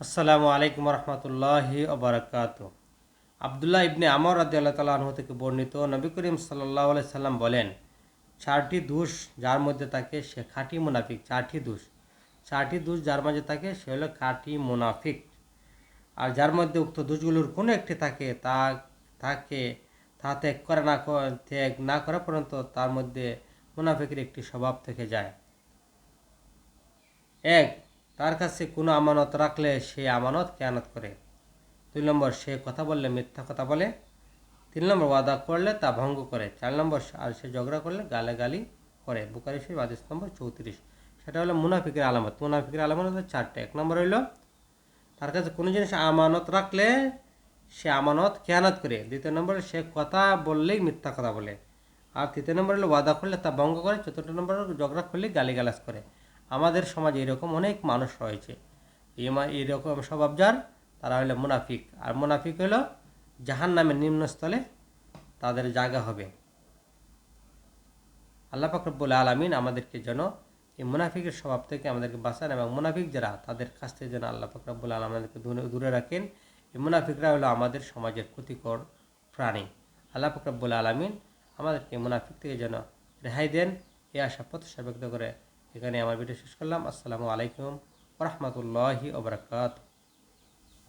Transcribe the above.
আসসালামু আলাইকুম রহমতুল্লাহি ওবরাকাত আবদুল্লাহ ইবনে আমর রাজি আল্লাহ তালা থেকে বর্ণিত নবী করিম সাল্লাহ আলাই সাল্লাম বলেন, চারটি দোষ যার মধ্যে থাকে সে খাঁটি মুনাফিক, চারটি দোষ। চারটি দোষ যার মাঝে থাকে সে হলো খাঁটি মুনাফিক। আর যার মধ্যে উক্ত দোষগুলোর কোনো একটি থাকে, তা তাকে তা ত্যাগ করা না ত্যাগ না করা পর্যন্ত তার মধ্যে মুনাফিকের একটি স্বভাব থেকে যায়। এক তার কাছে কোনো আমানত রাখলে সে আমানত কেয়ানত করে। দুই নম্বর, সে কথা বললে মিথ্যা কথা বলে। তিন নম্বর, ওয়াদা করলে তা ভঙ্গ করে। চার নম্বর, আর সে ঝগড়া করলে গালে গালি করে। বুকারি শরীফ আদেশ নম্বর চৌত্রিশ। সেটা হলো মুনাফিকের আলামত। মুনাফিকের আলামত হলো চারটে। এক নম্বর হইল তার কাছে কোনো জিনিস আমানত রাখলে সে আমানত খেয়ানত করে। দ্বিতীয় নম্বরে, সে কথা বললেই মিথ্যা কথা বলে। আর তৃতীয় নম্বর হলো, ওয়াদা করলে তা ভঙ্গ করে। চতুর্থ নম্বর ঝগড়া করলে গালিগালাজ করে। আমাদের সমাজে এরকম অনেক মানুষ রয়েছে। এই মা- এইরকম স্বভাব যার তারা হলো মুনাফিক। আর মুনাফিক হলো জাহান নামের নিম্নস্থলে তাদের জায়গা হবে। আল্লাহ ফাকরবুল আলমিন আমাদেরকে যেন এই মুনাফিকের স্বভাব থেকে আমাদেরকে বাঁচান এবং মুনাফিক যারা, তাদের কাছ থেকে যেন আল্লাহ ফাকরবুল আলম আমাদেরকে দূরে রাখেন। এই মুনাফিকরা হলো আমাদের সমাজের ক্ষতিকর প্রাণী। আল্লাহ ফাকরবুল আলমিন আমাদেরকে মুনাফিক থেকে যেন রেহাই দেন, এই আশা প্রত্যাশা ব্যক্ত করে এখানে আমার ভিডিও শেষ করলাম। আসসালামু আলাইকুম রহমতুল্লাহি ওবরাকাত